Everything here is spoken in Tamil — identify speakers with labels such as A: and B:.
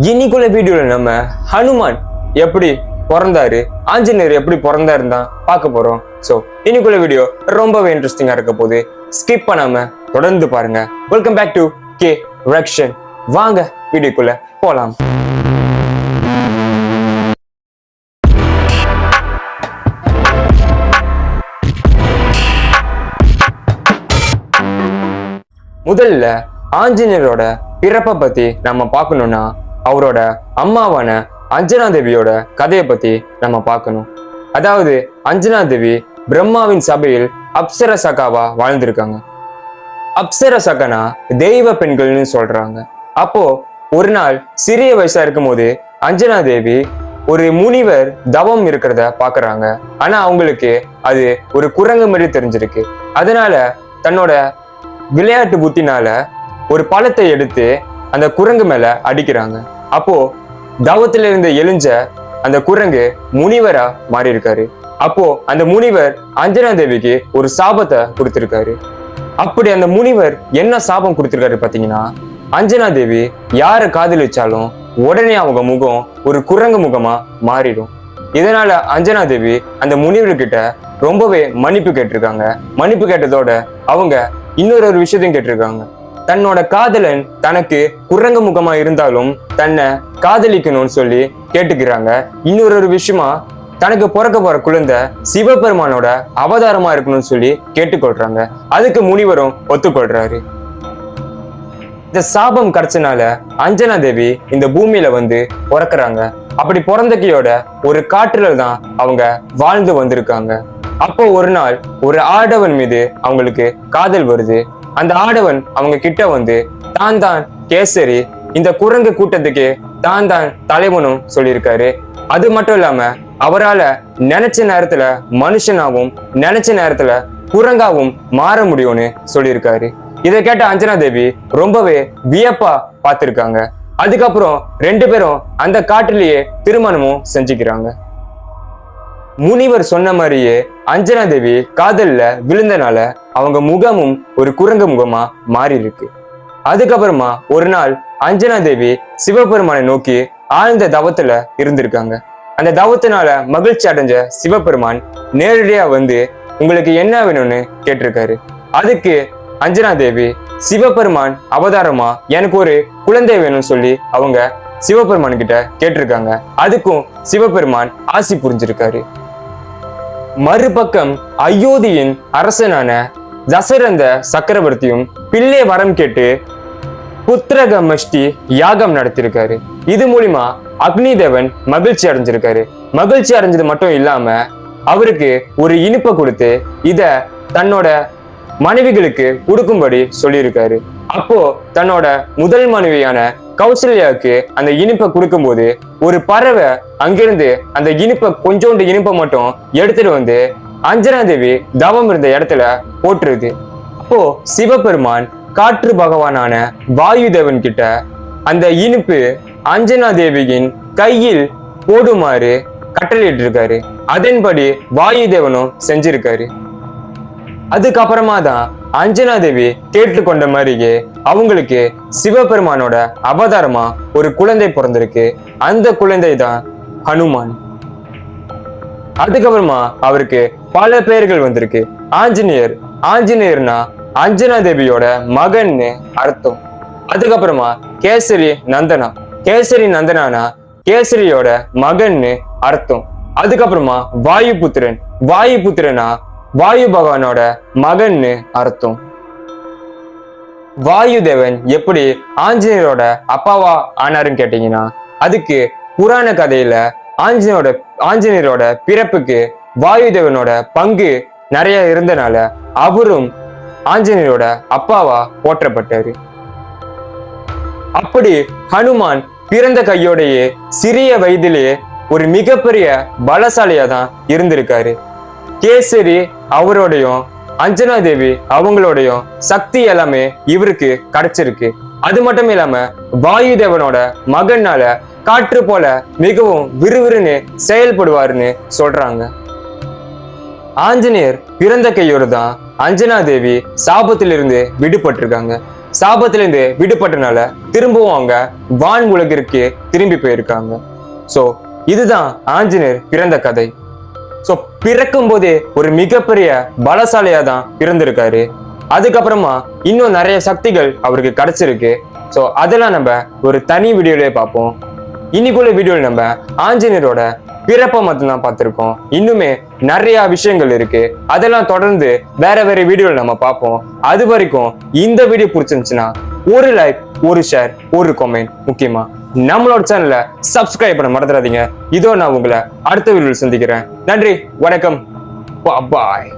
A: இன்னைக்குள்ள வீடியோல நம்ம ஹனுமான் எப்படி பிறந்தாரு ஆஞ்சநேயர் எப்படி பிறந்தாருன்னு தான் பார்க்க போறோம். ஸோ இன்னைக்குள்ள வீடியோ ரொம்பவே இன்ட்ரெஸ்டிங்கா இருக்க போது ஸ்கிப் பண்ணாம தொடர்ந்து பாருங்க. Welcome back to K Rakshan வாங்க வீடியோக்குள்ள போலாம். முதல்ல ஆஞ்சநேயரோட பிறப்பை பத்தி நம்ம பார்க்கணும்னா அவரோட அம்மாவான அஞ்சனா தேவியோட கதையை பத்தி நம்ம பார்க்கணும். அதாவது அஞ்சனா தேவி பிரம்மாவின் சபையில் அப்சர சகாவா வாழ்ந்திருக்காங்க. அப்சர சகனா தெய்வ பெண்கள்னு சொல்றாங்க. அப்போ ஒரு நாள் சிறிய வயசா இருக்கும்போது அஞ்சனா தேவி ஒரு முனிவர் தவம் இருக்கிறத பாக்குறாங்க. ஆனா அவங்களுக்கு அது ஒரு குரங்கு மாதிரி தெரிஞ்சிருக்கு. அதனால தன்னோட விளையாட்டு புத்தினால ஒரு பழத்தை எடுத்து அந்த குரங்கு மேல அடிக்கிறாங்க. அப்போ தவத்துல இருந்து எழுஞ்ச அந்த குரங்கு முனிவரா மாறி இருக்காரு அப்போ அந்த முனிவர் அஞ்சனா தேவிக்கு ஒரு சாபத்தை கொடுத்திருக்காரு. அப்படி அந்த முனிவர் என்ன சாபம் கொடுத்திருக்காரு பாத்தீங்கன்னா அஞ்சனா தேவி யாரை காதலிச்சாலும் உடனே அவங்க முகம் ஒரு குரங்கு முகமா மாறிடும். இதனால அஞ்சனா தேவி அந்த முனிவர்கிட்ட ரொம்பவே மன்னிப்பு கேட்டிருக்காங்க. மன்னிப்பு கேட்டதோட அவங்க இன்னொரு ஒரு விஷயத்தையும் கேட்டிருக்காங்க. தன்னோட காதலன் தனக்கு குரங்க முகமா இருந்தாலும் தன்னை காதலிக்கணும்னு சொல்லி கேட்டுக்கிறாங்க. இன்னொரு ஒரு விஷயமா தனக்கு பிறக்க போற குழந்தை சிவபெருமானோட அவதாரமா இருக்கணும்னு சொல்லி கேட்டுக்கொள்றாங்க. அதுக்கு முனிவரும் ஒத்துக்கொள்றாரு. இந்த சாபம் கிடைச்சனால அஞ்சனா தேவி இந்த பூமியில வந்து பிறக்குறாங்க. அப்படி பிறந்தக்கையோட ஒரு காற்றுல தான் அவங்க வாழ்ந்து வந்திருக்காங்க. அப்போ ஒரு நாள் ஒரு ஆடவன் மீது அவங்களுக்கு காதல் வருது. அந்த ஆடவன் அவங்க கிட்ட வந்து தான் தான் கேசரி இந்த குரங்கு கூட்டத்துக்கு தான் தான் தலைவனும் சொல்லியிருக்காரு. அது மட்டும் இல்லாம அவரால நினைச்ச நேரத்துல மனுஷனாகவும் நினைச்ச நேரத்துல குரங்காவும் மாற முடியும்னு சொல்லியிருக்காரு. இதை கேட்ட அஞ்சனா தேவி ரொம்பவே வியப்பா பார்த்திருக்காங்க. அதுக்கப்புறம் ரெண்டு பேரும் அந்த காட்டிலேயே திருமணமும் செஞ்சுக்கிறாங்க. முனிவர் சொன்ன மாதிரியே அஞ்சனா தேவி காதல்ல விழுந்தனால அவங்க முகமும் ஒரு குரங்கு முகமா மாறி இருக்கு அதுக்கப்புறமா ஒரு நாள் அஞ்சனா தேவி சிவபெருமானை நோக்கி ஆழ்ந்த தவத்துல இருந்திருக்காங்க. அந்த தவத்தினால மகிழ்ச்சி அடைஞ்ச சிவபெருமான் நேரடியா வந்து உங்களுக்கு என்ன வேணும்னு கேட்டிருக்காரு. அதுக்கு அஞ்சனா தேவி சிவபெருமான் அவதாரமா? எனக்கு ஒரு குழந்தை வேணும்னு சொல்லி அவங்க சிவபெருமான் கிட்ட கேட்டிருக்காங்க. அதுக்கும் சிவபெருமான் ஆசி புரிஞ்சிருக்காரு. மறுபக்கம் அயோத்தியின் அரசனான தசரந்த சக்கரவர்த்தியும் பிள்ளை வரம் கேட்டு புத்திரக மஷ்டி யாகம் நடத்திருக்காரு இது மூலிமா அக்னி தேவன் மகிழ்ச்சி அடைஞ்சிருக்காரு. மகிழ்ச்சி அடைஞ்சது மட்டும் இல்லாம அவருக்கு ஒரு இனிப்பை கொடுத்து இத தன்னோட மனைவிகளுக்கு கொடுக்கும்படி சொல்லியிருக்காரு. அப்போ தன்னோட முதல் மனைவியான கௌசல்யாவுக்கு அந்த இனிப்பை கொடுக்கும்போது ஒரு பறவை அங்கிருந்து அந்த இனிப்பை கொஞ்சோண்டு இனிப்பை மட்டும் எடுத்துட்டு வந்து அஞ்சனா தேவி தவம் இருந்த இடத்துல போட்டுருது. அப்போ சிவபெருமான் காற்று பகவானான வாயு தேவன் கிட்ட அந்த இனிப்பு அஞ்சனா தேவியின் கையில் போடுமாறு கட்டளையிட்டு இருக்காரு அதன்படி வாயு தேவனும் செஞ்சிருக்காரு. அதுக்கப்புறமா தான் அஞ்சனா தேவி கேட்டுக்கொண்ட மாதிரியே அவங்களுக்கு சிவபெருமானோட அவதாரமா ஒரு குழந்தை பிறந்திருக்கு. அந்த குழந்தை தான் ஹனுமான். அதுக்கப்புறமா அவருக்கு பல பெயர்கள் வந்திருக்கு. ஆஞ்சநேயர். ஆஞ்சநேயர்னா அஞ்சனா தேவியோட மகன்னு அர்த்தம். அதுக்கப்புறமா கேசரி நந்தனா. கேசரி நந்தனானா கேசரியோட மகன்னு அர்த்தம். அதுக்கப்புறமா வாயுபுத்திரன். வாயுபுத்திரனா வாயு வாயு பகவானோட மகன்னு அர்த்தம். வாயு தேவன் எப்படி ஆஞ்சநேயரோட அப்பாவா ஆனாருன்னு கேட்டீங்கன்னா அதுக்கு புராண கதையில ஆஞ்சநேயரோட ஆஞ்சநேயரோட பிறப்புக்கு வாயு தேவனோட பங்கு நிறைய இருந்தனால அவரும் ஆஞ்சநேயரோட அப்பாவா போற்றப்பட்டாரு. அப்படி ஹனுமான் பிறந்த கையோடையே சிறிய வயதிலேயே ஒரு மிகப்பெரிய பலசாலியா தான் இருந்திருக்காரு. கேசரி அவரோடையும் அஞ்சனா தேவி அவங்களோடையும் சக்தி எல்லாமே இவருக்கு கிடைச்சிருக்கு. அது மட்டும் இல்லாம வாயு தேவனோட மகனால காற்று போல மிகவும் விறுவிறுன்னு செயல்படுவாருன்னு சொல்றாங்க. ஆஞ்சநேயர் பிறந்த கையோடு தான் அஞ்சனா தேவி சாபத்திலிருந்து விடுபட்டிருக்காங்க. சாபத்திலிருந்து விடுபட்டனால திரும்பவும் அவங்க வான் உலகிற்கு திரும்பி போயிருக்காங்க. ஸோ இதுதான் ஆஞ்சநேயர் பிறந்த கதை. ஸோ பிறக்கும் போதே ஒரு மிகப்பெரிய பலசாலியாக தான் இருந்திருக்காரு. அதுக்கப்புறமா இன்னும் நிறைய சக்திகள் அவருக்கு கிடைச்சிருக்கு. ஸோ அதெல்லாம் நம்ம ஒரு தனி வீடியோலேயே பார்ப்போம். இன்னைக்குள்ள வீடியோவில் நம்ம ஆஞ்சநேயரோட பிறப்பை மட்டும்தான் பார்த்துருக்கோம். இன்னுமே நிறைய விஷயங்கள் இருக்கு. அதெல்லாம் தொடர்ந்து வேற வேற வீடியோவில் நம்ம பார்ப்போம். அது வரைக்கும் இந்த வீடியோ பிடிச்சிருந்துச்சுன்னா ஒரு லைக் ஒரு ஷேர் ஒரு கமெண்ட் முக்கியமா. நம்மளோட சேனலை சப்ஸ்கிரைப் பண்ண மறந்துடாதீங்க. இதோ நான் உங்களை அடுத்த வீடியோவில் சந்திக்கிறேன். நன்றி வணக்கம். பாய்